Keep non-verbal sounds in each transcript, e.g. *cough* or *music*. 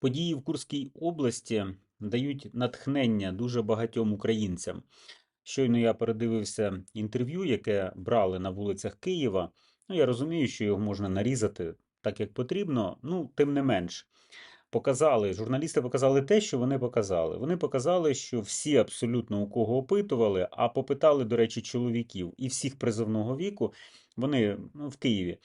Події в Курській області дають натхнення дуже багатьом українцям. Щойно я передивився інтерв'ю, яке брали на вулицях Києва. Ну, я розумію, що його можна нарізати так, як потрібно, ну, тим не менш. Показали, журналісти показали те, що вони показали. Вони показали, що всі абсолютно у кого опитували, а попитали, до речі, чоловіків і всіх призовного віку, вони ну, в Києві.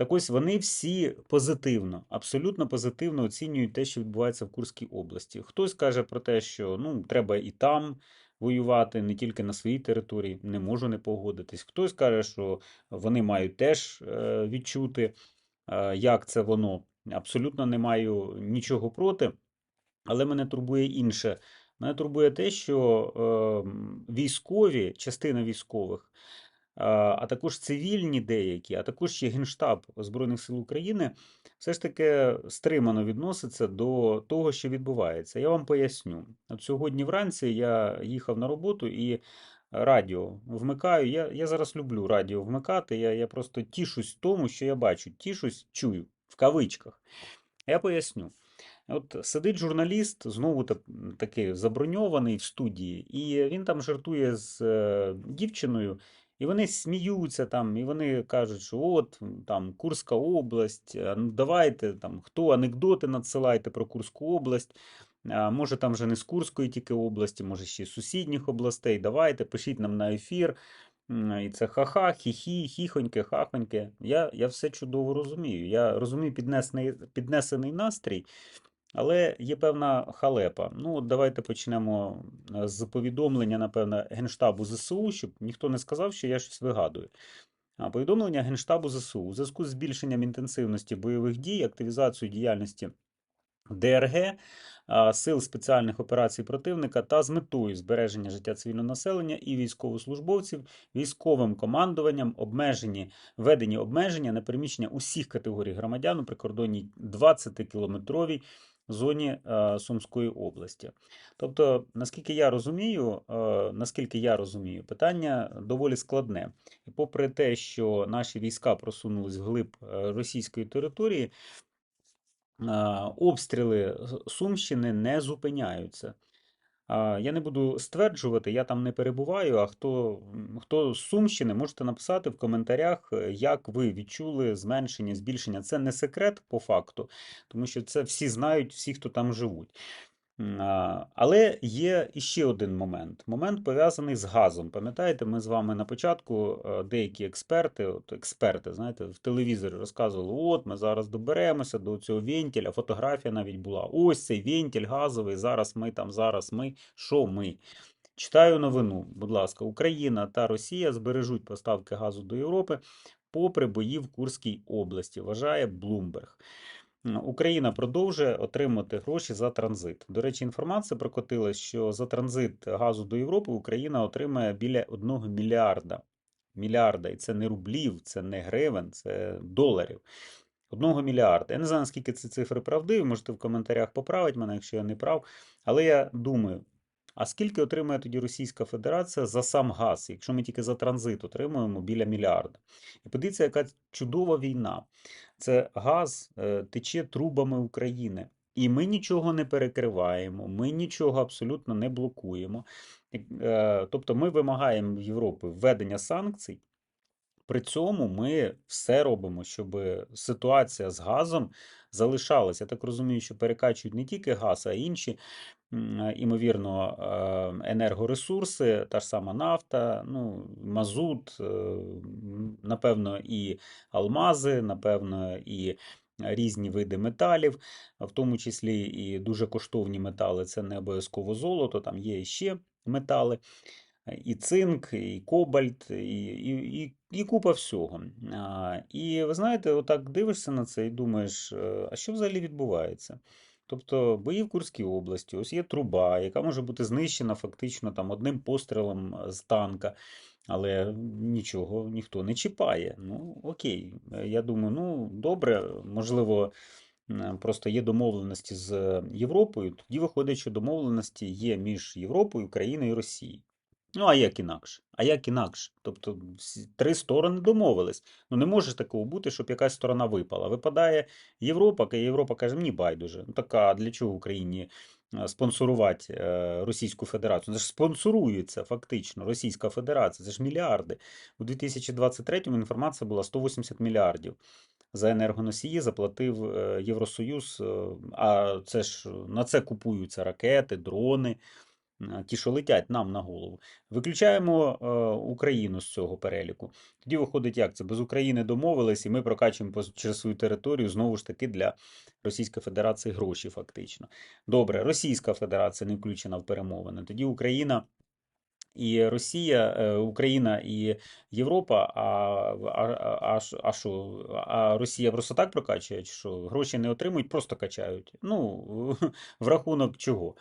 Так ось вони всі позитивно, абсолютно позитивно оцінюють те, що відбувається в Курській області. Хтось каже про те, що ну, треба і там воювати, не тільки на своїй території, не можу не погодитись. Хтось каже, що вони мають теж е, відчути, е, як це воно. Абсолютно не маю нічого проти, але мене турбує інше. Мене турбує те, що е, військові, частина військових, а також цивільні деякі, а також ще Генштаб Збройних сил України все ж таки стримано відноситься до того, що відбувається. Я вам поясню. От сьогодні вранці я їхав на роботу і радіо вмикаю. Я я зараз люблю радіо вмикати. Я я просто тішусь тому, що я бачу. Тішусь, чую в кавичках. Я поясню. От сидить журналіст, знову таки заброньований в студії, і він там жартує з е, дівчиною. І вони сміються там, і вони кажуть, що от там Курська область, ну давайте там хто анекдоти надсилайте про Курську область. А Може, там вже не з Курської тільки області, може ще з сусідніх областей. Давайте, пишіть нам на ефір. І це ха-ха, хі-хі, хіхоньке, хахоньке. Я я все чудово розумію. Я розумію піднесений, піднесений настрій. Але є певна халепа. Ну, от давайте почнемо е, з повідомлення, напевно, Генштабу ЗСУ, щоб ніхто не сказав, що я щось вигадую. Повідомлення Генштабу ЗСУ у зв'язку з збільшенням інтенсивності бойових дій, активізацією діяльності ДРГ, сил спеціальних операцій противника та з метою збереження життя цивільного населення і військовослужбовців, військовим командуванням обмежені введені обмеження на переміщення усіх категорій громадян у прикордонній 20-кілометровій зоні е, Сумської області. Тобто, наскільки я розумію, е, наскільки я розумію, питання доволі складне. І попри те, що наші війська просунулись вглиб е, російської території, обстріли Сумщини не зупиняються. Я не буду стверджувати, я там не перебуваю. А хто хто з Сумщини, можете написати в коментарях, е, як ви відчули зменшення, збільшення. Це не секрет по факту, тому що це всі знають, всі, хто там живуть. Але є іще один момент. Момент пов'язаний з газом. Пам'ятаєте, ми з вами на початку е, деякі експерти, от експерти, знаєте, в телевізорі розказували: от ми зараз доберемося до цього вентиля, фотографія навіть була. Ось цей вентиль газовий. Зараз ми там, зараз ми. Що ми? Читаю новину, будь ласка, Україна та Росія збережуть поставки газу до Європи попри бої в Курській області, вважає Блумберг. Україна продовжує отримати гроші за транзит. До речі, інформація прокотилась, що за транзит газу до Європи Україна отримає біля 1 мільярда. Мільярда. І це не рублів, це не гривен, це доларів. Одного мільярда. Я не знаю, наскільки ці цифри правдиві, можете в коментарях поправити мене, якщо я не прав. Але я думаю, а скільки отримає тоді Російська Федерація за сам газ, якщо ми тільки за транзит отримуємо біля мільярда? І подивіться, яка чудова війна. Це газ е, тече трубами України. І ми нічого не перекриваємо, ми нічого абсолютно не блокуємо. Е, тобто ми вимагаємо в Європи введення санкцій. При цьому ми все робимо, щоб ситуація з газом залишалася. Я так розумію, що перекачують не тільки газ, а й інші імовірно, е, енергоресурси, та ж сама нафта, ну, мазут, е, напевно, і алмази, напевно, і різні види металів, в тому числі і дуже коштовні метали це не обов'язково золото, там є ще метали. І цинк, і кобальт, і і, і, і купа всього. А, І ви знаєте, отак дивишся на це і думаєш, е, а що взагалі відбувається? Тобто бої в Курській області, ось є труба, яка може бути знищена фактично там одним пострілом е, з танка, але нічого ніхто не чіпає. Ну, окей, е, я думаю, ну добре, можливо, просто є домовленості з Європою. Тоді виходить, що домовленості є між Європою, Україною і Росією. Ну, а як інакше? А як інакше? Тобто три сторони домовились. Ну не може такого бути, щоб якась сторона випала. Випадає Європа, а Європа каже, мені байдуже. Ну так а для чого Україні е, спонсорувати е, Російську Федерацію? Це ж спонсорується фактично Російська Федерація. Це ж мільярди. У 2023-му інформація була 180 мільярдів. За енергоносії заплатив е, Євросоюз, а це ж на це купуються ракети, дрони, ті, що летять нам на голову. Виключаємо е, Україну з цього переліку. Тоді виходить, як це? Без України домовились, і ми прокачуємо через свою територію знову ж таки для Російської Федерації гроші, фактично. Добре, Російська Федерація не включена в перемовини. Тоді Україна. І Росія, е, Україна і Європа, а, а, а, що? А Росія просто так прокачує, що гроші не отримують, просто качають. Ну, *laughs* в рахунок чого?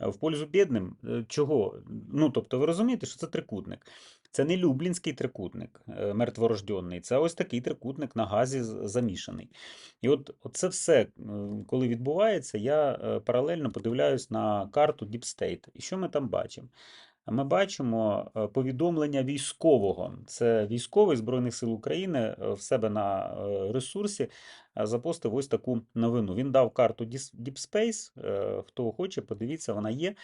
Е, В пользу бідним? Е, Чого? Ну, тобто, ви розумієте, що це трикутник. Це не Люблінський трикутник, е, мертворожденний, це ось такий трикутник на газі замішаний. І от це все, коли відбувається, я паралельно подивляюсь на карту State. І що ми там бачимо? Ми бачимо е, повідомлення військового. Це військовий Збройних сил України е, в себе на е, ресурсі запостив ось таку новину. Він дав карту Deep Space, хто хоче, подивіться, вона є,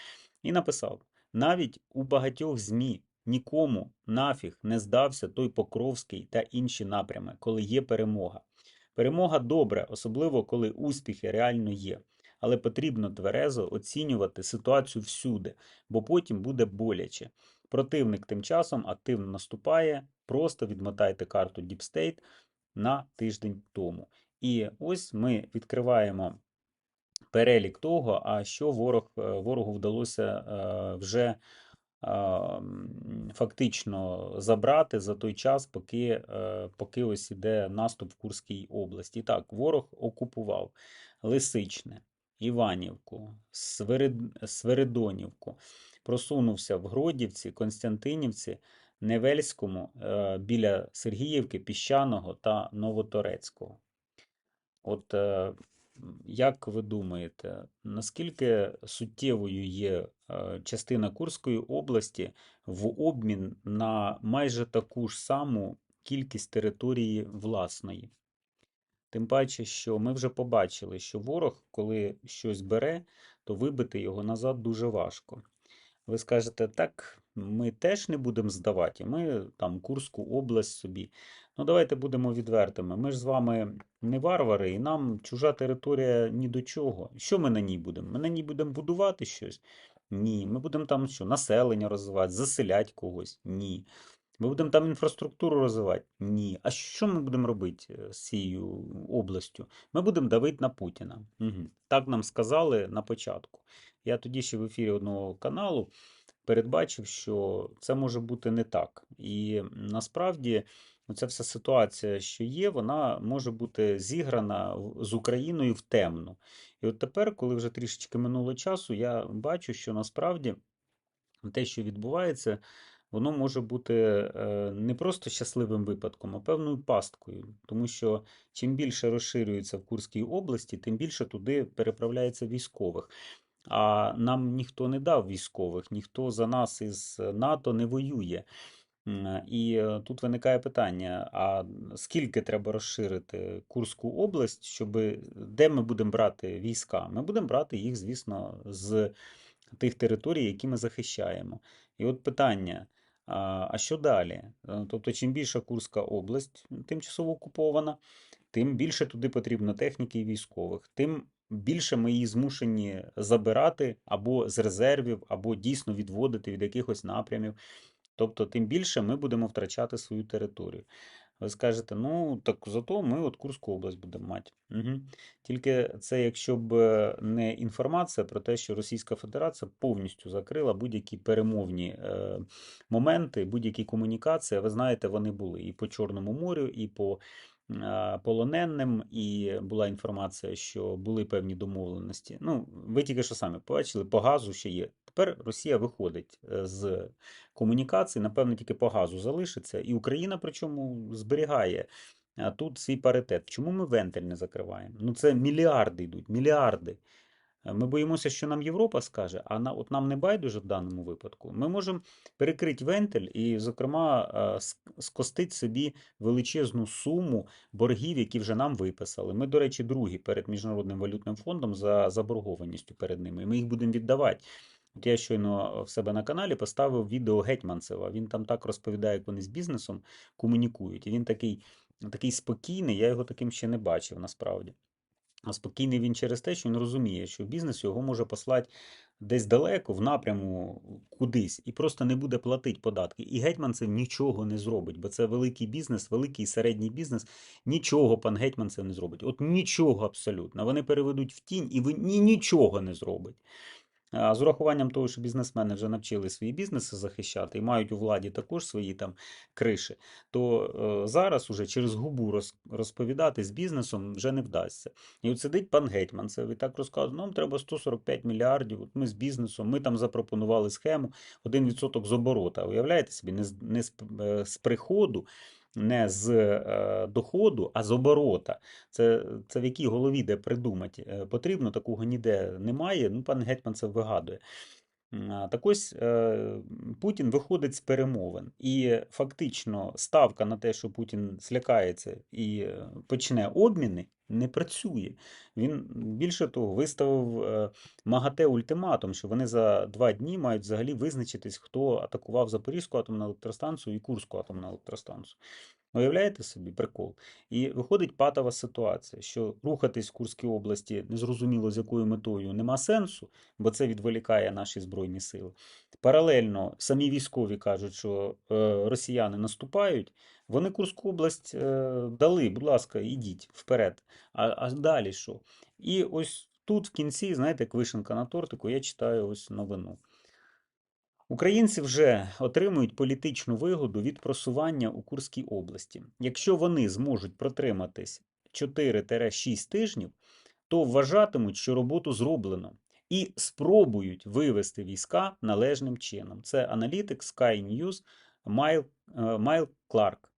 і написав: навіть у багатьох ЗМІ нікому нафіг не здався той Покровський та інші напрями, коли є перемога. Перемога добре, особливо коли успіхи реально є. Але потрібно тверезо оцінювати ситуацію всюди, бо потім буде боляче. Противник тим часом активно наступає, просто відмотайте карту Deep State на тиждень тому. І ось ми відкриваємо перелік того, а що ворог, е, ворогу вдалося е, вже фактично забрати за той час, поки, е, поки ось іде наступ в Курській області. І так, ворог окупував Лисичне, Іванівку, Свирид- Свиридонівку, просунувся в Гродівці, Константинівці, Невельському, е, біля Сергіївки, Піщаного та Новоторецького. От е, як ви думаєте, наскільки суттєвою є е, частина Курської області в обмін на майже таку ж саму кількість території власної? Тим паче, що ми вже побачили, що ворог, коли щось бере, то вибити його назад дуже важко. Ви скажете, так, ми теж не будемо здавати, ми там Курську область собі. Ну, давайте будемо відвертими. Ми ж з вами не варвари, і нам чужа територія ні до чого. Що ми на ній будемо? Ми на ній будемо будувати щось? Ні. Ми будемо там що, населення розвивати, заселяти когось? Ні. Ми будемо там інфраструктуру розвивати? Ні. А що ми будемо робити з цією областю? Ми будемо давити на Путіна. Угу. Так нам сказали на початку. Я тоді ще в ефірі одного каналу передбачив, що це може бути не так. І насправді ця вся ситуація, що є, вона може бути зіграна з Україною в темну. І от тепер, коли вже трішечки минуло часу, я бачу, що насправді те, що відбувається, воно може бути е, не просто щасливим випадком, а певною пасткою. Тому що чим більше розширюється в Курській області, тим більше туди переправляється військових. А нам ніхто не дав військових, ніхто за нас із НАТО не воює. І е, тут виникає питання: а скільки треба розширити Курську область, щоб де ми будемо брати війська? Ми будемо брати їх, звісно, з тих територій, які ми захищаємо. І от питання: а що далі? Е, Тобто, чим більша Курська область тимчасово окупована, тим більше туди потрібно техніки і військових, тим більше ми її змушені забирати або з резервів, або дійсно відводити від якихось напрямів. Тобто, тим більше ми будемо втрачати свою територію. Ви скажете, ну так зато ми от Курську область будемо мати. Угу. Тільки це якщо б е, не інформація про те, що Російська Федерація повністю закрила будь-які перемовні е, моменти, будь-які комунікації. Ви знаєте, вони були і по Чорному морю, і по е, полоненим, і була інформація, що були певні домовленості. Ну, ви тільки що самі побачили, по газу ще є. Тепер Росія виходить е, з комунікації, напевно, тільки по газу залишиться, і Україна причому зберігає тут свій паритет. Чому ми вентиль не закриваємо? Ну це мільярди йдуть, мільярди. Е, Ми боїмося, що нам Європа скаже, а на, от нам не байдуже в даному випадку. Ми можемо перекрити вентиль і, зокрема, е, скостити собі величезну суму боргів, які вже нам виписали. Ми, до речі, другі перед Міжнародним валютним фондом за заборгованістю перед ними. І ми їх будемо віддавати. От я щойно в себе на каналі поставив відео Гетьманцева. Він там так розповідає, як вони з бізнесом комунікують. І він такий, такий спокійний, я його таким ще не бачив насправді. А спокійний він через те, що він розуміє, що бізнес його може послати десь далеко, в напряму кудись, і просто не буде платити податки. І Гетьманцев нічого не зробить, бо це великий бізнес, великий середній бізнес. Нічого пан Гетьманцев не зробить. От нічого абсолютно. Вони переведуть в тінь, і ви ні, нічого не зробить. З урахуванням того, що бізнесмени вже навчили свої бізнеси захищати і мають у владі також свої там криші, то е, зараз уже через губу роз, розповідати з бізнесом вже не вдасться. І от сидить пан Гетьманцев і так розказує, нам треба 145 мільярдів, от ми з бізнесом, ми там запропонували схему 1% з оборота. Уявляєте собі, не з, не з, е, з приходу, не з е, доходу, а з оборота. Це, це в якій голові де придумати е, потрібно, такого ніде немає. Ну, пан Гетьман це вигадує. Так ось е, Путін виходить з перемовин, і фактично ставка на те, що Путін злякається і е, почне обміни, не працює. Він більше того виставив е, МАГАТЕ ультиматум, що вони за два дні мають взагалі визначитись, хто атакував Запорізьку атомну електростанцію і Курську атомну електростанцію. Уявляєте собі прикол? І виходить патова ситуація, що рухатись в Курській області незрозуміло з якою метою нема сенсу, бо це відволікає наші збройні сили. Паралельно самі військові кажуть, що е, росіяни наступають. Вони Курську область е, дали, будь ласка, ідіть вперед. А, а далі що? І ось тут в кінці, знаєте, як вишенка на тортику, я читаю ось новину. Українці вже отримують політичну вигоду від просування у Курській області. Якщо вони зможуть протриматись 4-6 тижнів, то вважатимуть, що роботу зроблено, і спробують вивести війська належним чином. Це аналітик Sky News Майл, е, Майл Кларк.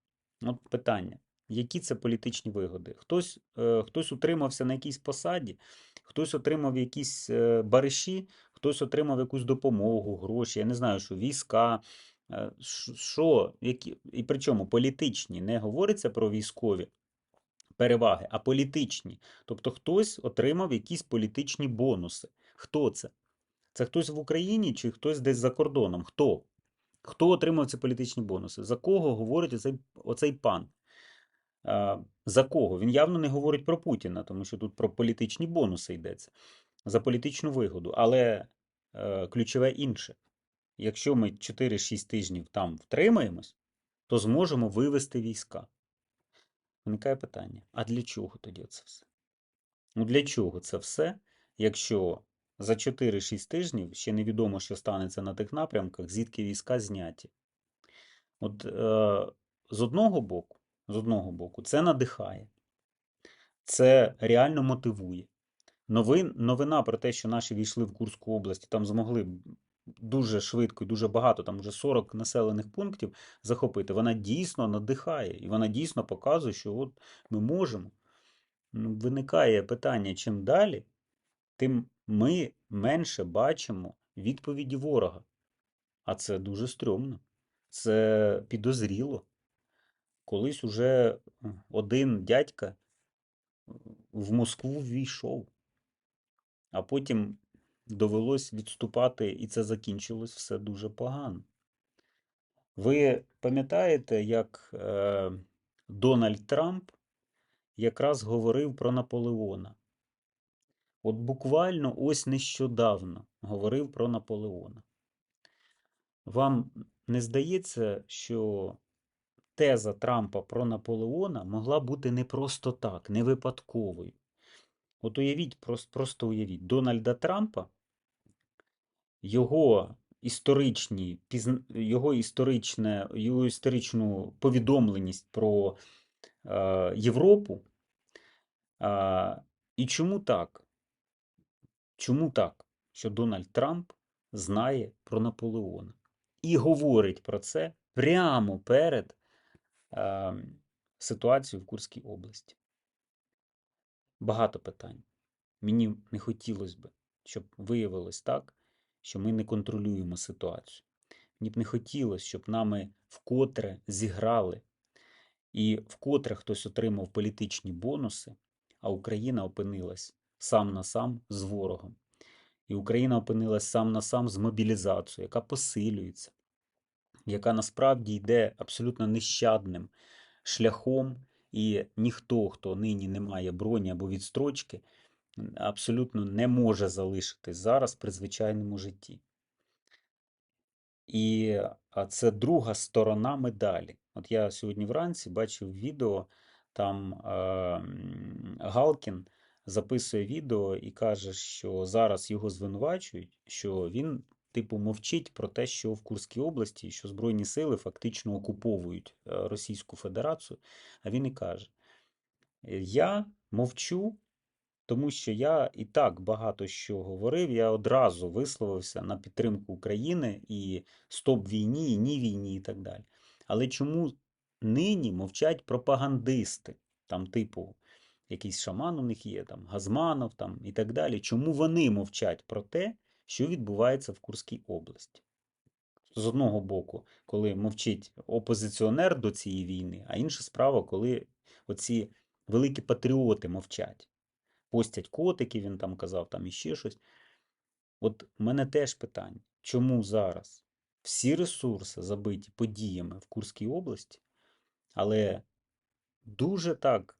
От питання. Які це політичні вигоди? Хтось, е, хтось утримався на якійсь посаді, хтось отримав якісь е, бариші, хтось отримав якусь допомогу, гроші, я не знаю, що війська, е, що, які, і причому політичні, не говориться про військові переваги, а політичні. Тобто хтось отримав якісь політичні бонуси. Хто це? Це хтось в Україні чи хтось десь за кордоном? Хто? Хто отримав ці політичні бонуси? За кого говорить оцей, оцей пан? За кого? Він явно не говорить про Путіна, тому що тут про політичні бонуси йдеться, за політичну вигоду. Але е, ключове інше. Якщо ми 4-6 тижнів там втримаємось, то зможемо вивести війська. Виникає питання: а для чого тоді це все? Ну для чого це все, якщо за 4-6 тижнів ще невідомо, що станеться на тих напрямках, звідки війська зняті? От е, з одного боку, з одного боку, це надихає, це реально мотивує. Новин, новина про те, що наші війшли в Курську область, там змогли дуже швидко і дуже багато, там вже 40 населених пунктів захопити, вона дійсно надихає, і вона дійсно показує, що от ми можемо. Виникає питання, чим далі, тим ми менше бачимо відповіді ворога. А це дуже стрьомно. Це підозріло. Колись уже один дядька в Москву ввійшов, а потім довелось відступати, і це закінчилось все дуже погано. Ви пам'ятаєте, як е, Дональд Трамп якраз говорив про Наполеона? От буквально ось нещодавно говорив про Наполеона. Вам не здається, що теза Трампа про Наполеона могла бути не просто так, не випадковою? От уявіть, просто, уявіть, Дональда Трампа, його історичні, його, історичне, його історичну повідомленість про е, Європу. А, і чому так? Чому так, що Дональд Трамп знає про Наполеона і говорить про це прямо перед е, ситуацією в Курській області? Багато питань. Мені не хотілося б, щоб виявилось так, що ми не контролюємо ситуацію. Мені б не хотілося, щоб нами вкотре зіграли і вкотре хтось отримав політичні бонуси, а Україна опинилась сам на сам з ворогом. І Україна опинилась сам на сам з мобілізацією, яка посилюється, яка насправді йде абсолютно нещадним шляхом, і ніхто, хто нині не має броні або відстрочки, абсолютно не може залишитись зараз при звичайному житті. І це друга сторона медалі. От я сьогодні вранці бачив відео, там е, Галкін записує відео і каже, що зараз його звинувачують, що він, типу, мовчить про те, що в Курській області, що Збройні сили фактично окуповують е, Російську Федерацію. А він і каже: «Е, Я мовчу, тому що я і так багато що говорив, я одразу висловився на підтримку України і стоп війні, і ні війні, і так далі. Але чому нині мовчать пропагандисти, там, типу, якийсь шаман у них є, там, Газманов там, і так далі. Чому вони мовчать про те, що відбувається в Курській області? З одного боку, коли мовчить опозиціонер до цієї війни, а інша справа, коли оці великі патріоти мовчать постять котики, він там казав, там іще щось. От у мене теж питання, чому зараз всі ресурси забиті подіями в Курській області, але дуже так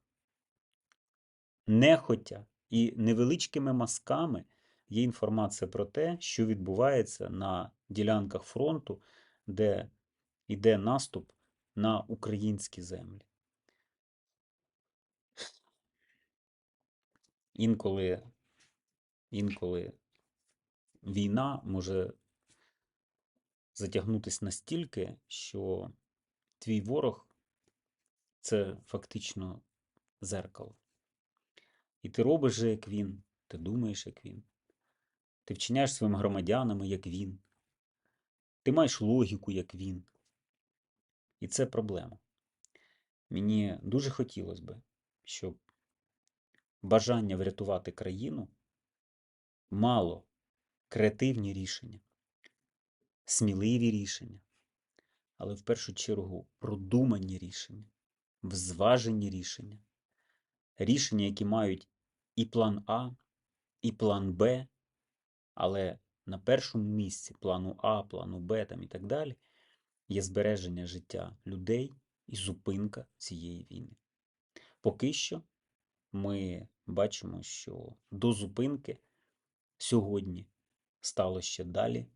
нехотя і невеличкими мазками є інформація про те, що відбувається на ділянках фронту, де йде наступ на українські землі. Інколи, інколи війна може затягнутися настільки, що твій ворог це фактично зеркало. І ти робиш же, як він, ти думаєш, як він, ти вчиняєш своїми громадянами, як він, ти маєш логіку, як він. І це проблема. Мені дуже хотілося б, щоб бажання врятувати країну мало креативні рішення, сміливі рішення, але в першу чергу продумані рішення, взважені рішення, рішення, які мають і план А, і план Б, але на першому місці плану А, плану Б там і так далі є збереження життя людей і зупинка цієї війни. Поки що ми бачимо, що до зупинки сьогодні стало ще далі,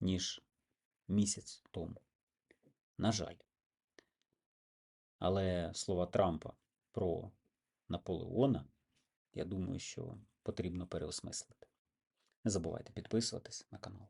ніж місяць тому. На жаль. Але слова Трампа про Наполеона, я думаю, що потрібно переосмислити. Не забувайте підписуватись на канал.